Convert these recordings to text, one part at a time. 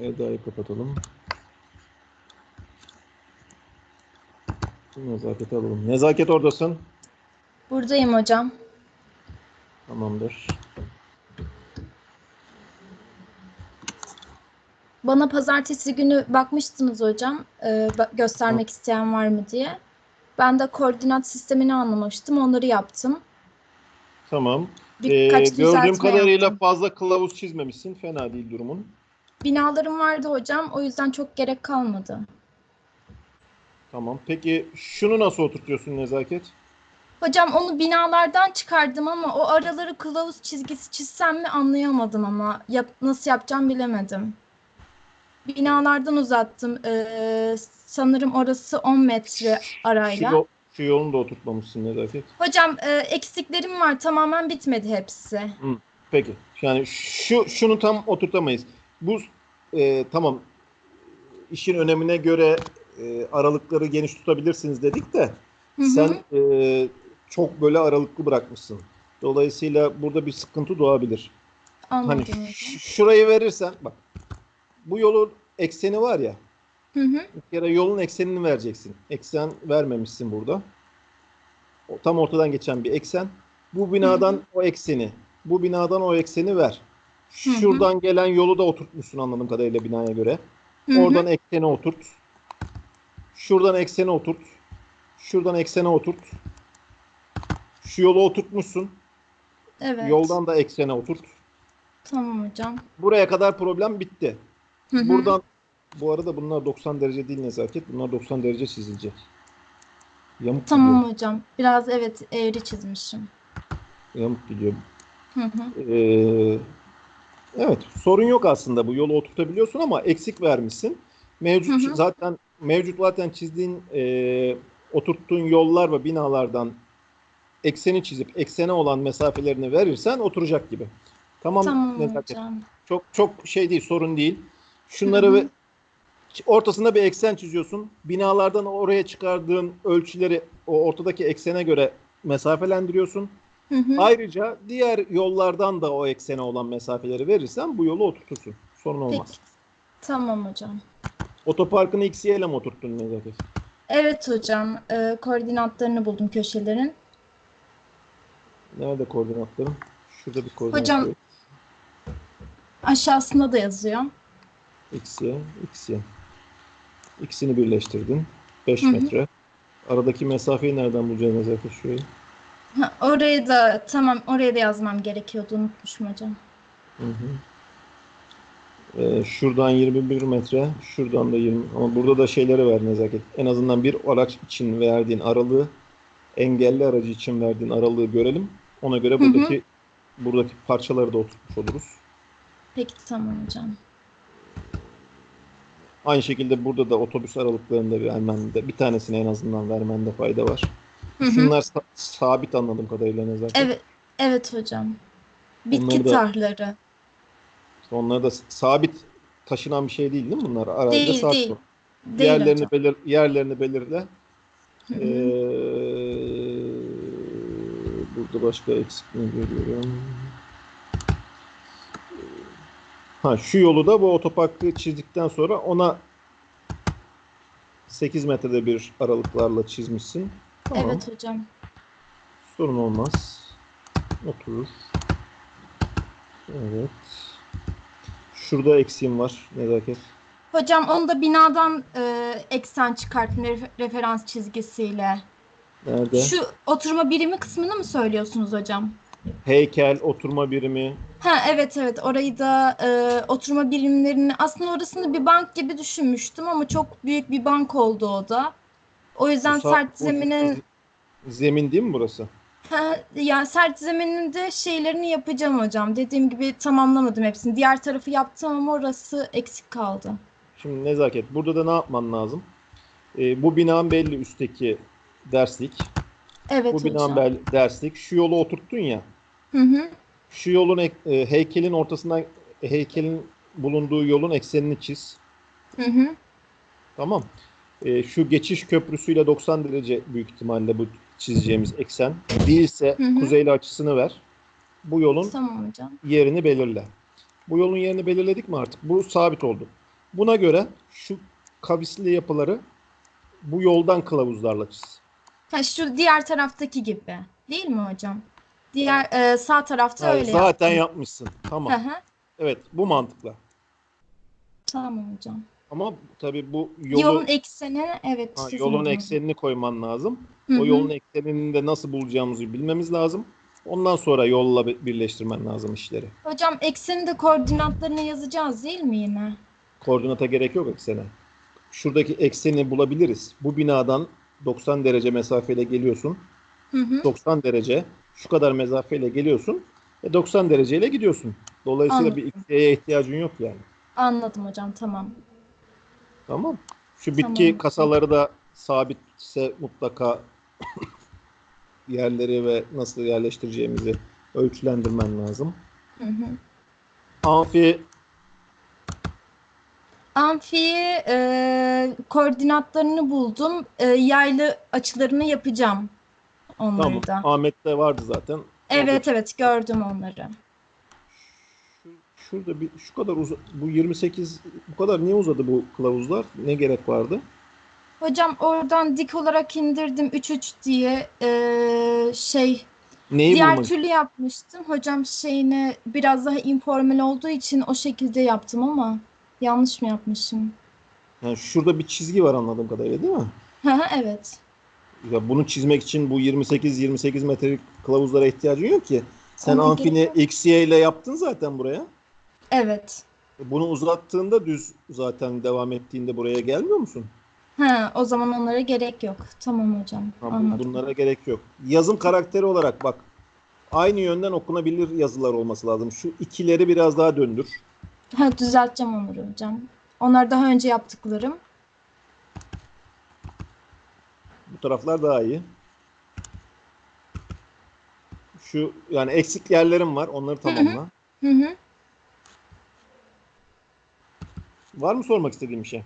Eda'yı kapatalım. Nezaketi alalım. Nezaket oradasın. Buradayım hocam. Tamamdır. Bana pazartesi günü bakmıştınız hocam. e, göstermek isteyen var mı diye. Ben de koordinat sistemini anlamıştım. Onları yaptım. Tamam. Ee, Birkaç gördüğüm düzeltme kadarıyla yaptım. fazla kılavuz çizmemişsin. Fena değil durumun. Binalarım vardı hocam. O yüzden çok gerek kalmadı. Tamam. Peki şunu nasıl oturtuyorsun Nezaket? Hocam onu binalardan çıkardım ama o araları kılavuz çizgisi çizsem mi anlayamadım ama yap, nasıl yapacağım bilemedim. Binalardan uzattım. Ee, sanırım orası 10 metre Şu, arayla. yol- şu yolunu da oturtmamışsın Nezaket. Hocam e, eksiklerim var. Tamamen bitmedi hepsi. Peki. Yani şu şunu tam oturtamayız. Bu e, tamam işin önemine göre e, aralıkları geniş tutabilirsiniz dedik de Hı hı. sen e, çok böyle aralıklı bırakmışsın. Dolayısıyla burada bir sıkıntı doğabilir. Anladım Hani hocam. ş- şurayı verirsen bak bu yolun ekseni var ya Hı hı. bir kere yolun eksenini vereceksin. Eksen vermemişsin burada. O, tam ortadan geçen bir eksen. Bu binadan o ekseni, bu binadan o ekseni ver. Hı hı. Şuradan gelen yolu da oturtmuşsun anladığım kadarıyla binaya göre. Hı hı. Oradan ekseni oturt. Şuradan ekseni oturt. Şuradan eksene oturt. Şu yolu oturtmuşsun. Evet. Yoldan da eksene oturt. Tamam hocam. Buraya kadar problem bitti. Hı hı. Buradan bu arada bunlar 90 derece değil nezaket. Bunlar 90 derece çizilecek. Yamuk Tamam gidiyor. hocam. Biraz evet eğri çizmişim. Yamuk gidiyor. Hı hı. Ee, evet, sorun yok aslında bu yolu oturtabiliyorsun ama eksik vermişsin. Mevcut Hı hı. zaten mevcut zaten çizdiğin e, oturttuğun yollar ve binalardan ekseni çizip eksene olan mesafelerini verirsen oturacak gibi. Tamam, Tamam nezaket. hocam. Çok çok şey değil, sorun değil. Şunları ve ortasında bir eksen çiziyorsun. Binalardan oraya çıkardığın ölçüleri o ortadaki eksene göre mesafelendiriyorsun. Hı hı. Ayrıca diğer yollardan da o eksene olan mesafeleri verirsen bu yolu oturtursun. Sorun olmaz. Peki. Tamam hocam. Otoparkını XY ile mi oturttun Nezaket? Evet hocam. e, koordinatlarını buldum köşelerin. Nerede koordinatların? Şurada bir koordinat. Hocam- yok. Aşağısında da yazıyor. XY, XY. İkisini birleştirdin. 5 Hı hı. metre. Aradaki mesafeyi nereden bulacağız Nezaket şurayı? Ha, orayı da tamam oraya da yazmam gerekiyordu unutmuşum hocam. Hı hı. Ee, şuradan 21 metre, şuradan da 20. Ama burada da şeyleri ver nezaket. En azından bir araç için verdiğin aralığı, engelli aracı için verdiğin aralığı görelim. Ona göre hı. buradaki buradaki parçaları da oturtmuş oluruz. Peki tamam hocam. Aynı şekilde burada da otobüs aralıklarını da vermende, bir tanesini en azından vermende fayda var. Şunlar sa- sabit anladığım kadarıyla nezaket. Evet evet hocam. Bitki Onları da- tahları. İşte Onlar da sabit taşınan bir şey değil değil mi bunlar? Arada Değil, sabit. değil. Değil yerlerini hocam. belir yerlerini belirle. Hı hı. Ee, burada başka eksik görüyorum? Ha şu yolu da bu otoparkı çizdikten sonra ona 8 metrede bir aralıklarla çizmişsin. Tamam. Evet hocam. Sorun olmaz. Oturur. Evet. Şurada eksiğim var. Nezaket. Hocam onu da binadan e, eksen çıkarttım ref- referans çizgisiyle. Nerede? Şu oturma birimi kısmını mı söylüyorsunuz hocam? Heykel, oturma birimi. Ha evet evet orayı da e, oturma birimlerini aslında orasını bir bank gibi düşünmüştüm ama çok büyük bir bank oldu o da. O yüzden Bu sa- sert bu zeminin Zemin değil mi burası? ha, yani sert zeminin de şeylerini yapacağım hocam. Dediğim gibi tamamlamadım hepsini. Diğer tarafı yaptım ama orası eksik kaldı. Şimdi nezaket. Burada da ne yapman lazım? Ee, bu binanın belli üstteki derslik. Evet bu binanın hocam. belli derslik. Şu yolu oturttun ya. Hı hı. Şu yolun e, heykelin ortasından heykelin bulunduğu yolun eksenini çiz. Hı hı. Tamam. Ee, şu geçiş köprüsüyle 90 derece büyük ihtimalle bu çizeceğimiz eksen. Değilse Hı hı. kuzeyli açısını ver. Bu yolun Tamam hocam. yerini belirle. Bu yolun yerini belirledik mi artık? Bu sabit oldu. Buna göre şu kavisli yapıları bu yoldan kılavuzlarla çiz. Ha, şu diğer taraftaki gibi. Değil mi hocam? Diğer e, sağ tarafta Ha, öyle zaten yaptım. yapmışsın. Hı Tamam. hı. Evet, bu mantıkla. Tamam hocam. Ama tabii bu yolu Yolun eksenini evet ha, yolun hocam. eksenini koyman lazım. Hı O yolun eksenini de nasıl bulacağımızı bilmemiz lazım. Ondan sonra yolla bir- birleştirmen lazım işleri. Hocam ekseni de koordinatlarını yazacağız değil mi yine? Koordinata gerek yok eksene. Şuradaki ekseni bulabiliriz. Bu binadan 90 derece mesafeyle geliyorsun. Hı hı. 90 derece şu kadar mesafeyle geliyorsun ve 90 dereceyle gidiyorsun. Dolayısıyla bir Anladım. x'ye ihtiyacın yok yani. Anladım hocam tamam. Tamam. Şu bitki Tamam. kasaları da sabitse mutlaka yerleri ve nasıl yerleştireceğimizi ölçülendirmen lazım. Hı hı. Amfi Amfiye e, koordinatlarını buldum. E, yaylı açılarını yapacağım onları tamam. da. Ahmet'te vardı zaten. Evet evet gördüm onları. Şu, şurada bir şu kadar uza, bu 28 bu kadar niye uzadı bu kılavuzlar? Ne gerek vardı? Hocam oradan dik olarak indirdim 3-3 diye e, şey Neyi diğer bulmak? türlü yapmıştım. Hocam şeyine biraz daha informal olduğu için o şekilde yaptım ama yanlış mı yapmışım? Yani şurada bir çizgi var anladığım kadarıyla değil mi? Evet. Ya bunu çizmek için bu 28 28 metrelik kılavuzlara ihtiyacın yok ki. Sen Ona amfini. XY ile yaptın zaten buraya. Evet. Bunu uzattığında düz zaten devam ettiğinde buraya gelmiyor musun? Ha, o zaman onlara gerek yok. Tamam hocam. Anladım. bunlara gerek yok. Yazım karakteri olarak bak. Aynı yönden okunabilir yazılar olması lazım. Şu ikileri biraz daha döndür. Ha, düzelteceğim onları hocam. Onlar daha önce yaptıklarım. Bu taraflar daha iyi. Şu yani eksik yerlerim var. Onları tamamla. Hı hı. Var mı sormak istediğim bir şey?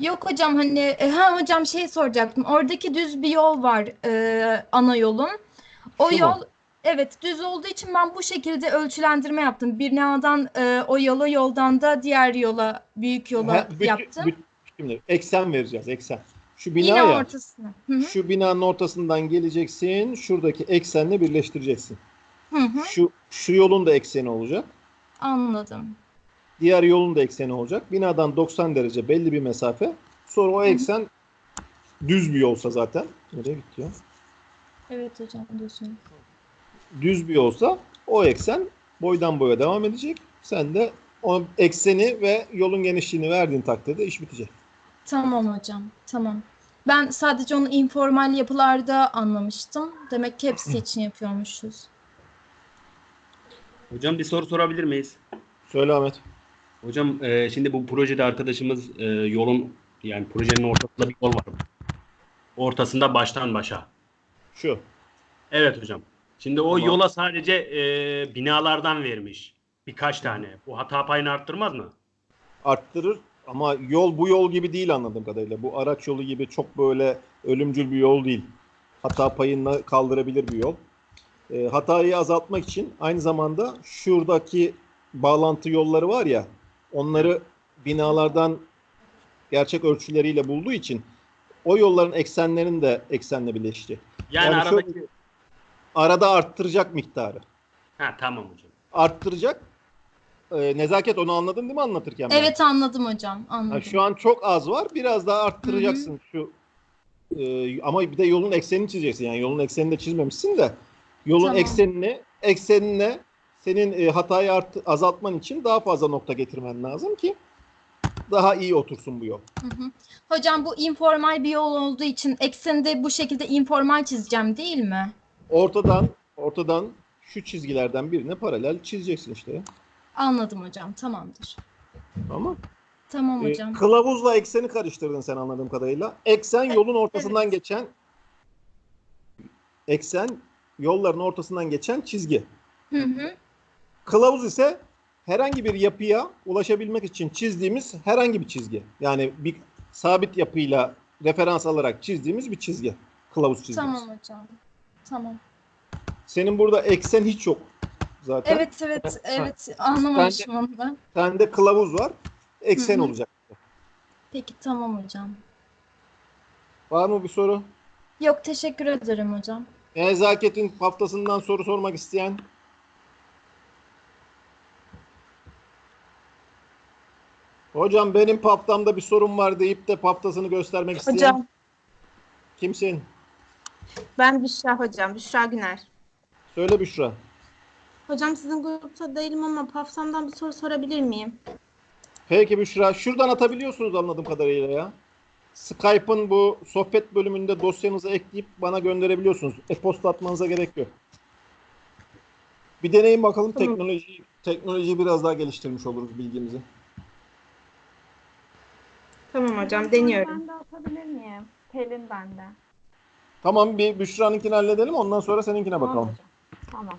Yok hocam hani e, ha hocam şey soracaktım. Oradaki düz bir yol var e, ana yolun. O Şu mu? yol evet düz olduğu için ben bu şekilde ölçülendirme yaptım. Binadan e, o yola yoldan da diğer yola büyük yola Ha, bütün- yaptım. bütün- şimdi eksen vereceğiz. Eksen. Şu bina Yine ya. ortasına. Hı hı. Şu binanın ortasından geleceksin. Şuradaki eksenle birleştireceksin. Hı hı. Şu şu yolun da ekseni olacak. Anladım. Diğer yolun da ekseni olacak. Binadan 90 derece belli bir mesafe. Sonra o eksen düz bir yolsa zaten. Nereye gitti ya? Evet hocam diyorsun. Düz bir yolsa o eksen boydan boya devam edecek. Sen de o ekseni ve yolun genişliğini verdiğin takdirde iş bitecek. Tamam hocam. Tamam. Ben sadece onu informal yapılarda anlamıştım. Demek ki hepsi için yapıyormuşuz. Hocam bir soru sorabilir miyiz? Söyle Ahmet. Hocam e, şimdi bu projede arkadaşımız e, yolun yani projenin ortasında bir yol var. Ortasında baştan başa. Şu. Evet hocam. Şimdi o Tamam. yola sadece e, binalardan vermiş. Birkaç tane. Bu hata payını arttırmaz mı? arttırır ama yol bu yol gibi değil anladığım kadarıyla. Bu araç yolu gibi çok böyle ölümcül bir yol değil. Hata payını kaldırabilir bir yol. E, hatayı azaltmak için aynı zamanda şuradaki bağlantı yolları var ya onları binalardan gerçek ölçüleriyle bulduğu için o yolların eksenlerini de eksenle birleşti. Yani, Yani aradaki... şöyle- Arada arttıracak miktarı. Ha tamam hocam. Arttıracak. E, nezaket onu anladın değil mi anlatırken? ben? Evet anladım hocam. Ha, Anladım. şu an çok az var. Biraz daha arttıracaksın şu e, ama bir de yolun eksenini çizeceksin. Yani yolun eksenini de çizmemişsin de yolun Tamam. eksenini eksenine senin e, hatayı art, azaltman için daha fazla nokta getirmen lazım ki daha iyi otursun bu yol. Hı hı. Hocam bu informal bir yol olduğu için ekseni de bu şekilde informal çizeceğim değil mi? Ortadan ortadan şu çizgilerden birine paralel çizeceksin işte. Anladım hocam. Tamamdır. Tamam. Tamam E, hocam. kılavuzla ekseni karıştırdın sen anladığım kadarıyla. Eksen yolun ortasından evet. geçen eksen yolların ortasından geçen çizgi. Hı hı. Kılavuz ise herhangi bir yapıya ulaşabilmek için çizdiğimiz herhangi bir çizgi. Yani bir sabit yapıyla referans alarak çizdiğimiz bir çizgi. Kılavuz çizgimiz. Tamam hocam. Tamam. Senin burada eksen hiç yok. zaten. Evet evet evet anlamamışım onu ben. Sende kılavuz var. Eksen Hı hı. olacak. Peki tamam hocam. Var mı bir soru? Yok teşekkür ederim hocam. Nezaketin haftasından soru sormak isteyen? Hocam benim haftamda bir sorun var deyip de haftasını göstermek isteyen Hocam kimsin? ben Büşra hocam. Büşra Güner. Söyle Büşra. Hocam sizin grupta değilim ama Pafsam'dan bir soru sorabilir miyim? Peki Büşra. Şuradan atabiliyorsunuz anladığım kadarıyla ya. Skype'ın bu sohbet bölümünde dosyanızı ekleyip bana gönderebiliyorsunuz. E-posta atmanıza gerek yok. Bir deneyin bakalım Tamam. teknolojiyi, teknolojiyi biraz daha geliştirmiş oluruz bilgimizi. Tamam hocam deniyorum. Ben de atabilir miyim? Pelin bende. Tamam bir Büşra'nınkini halledelim ondan sonra seninkine bakalım. Tamam hocam. Tamam.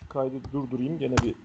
Şu kaydı durdurayım gene bir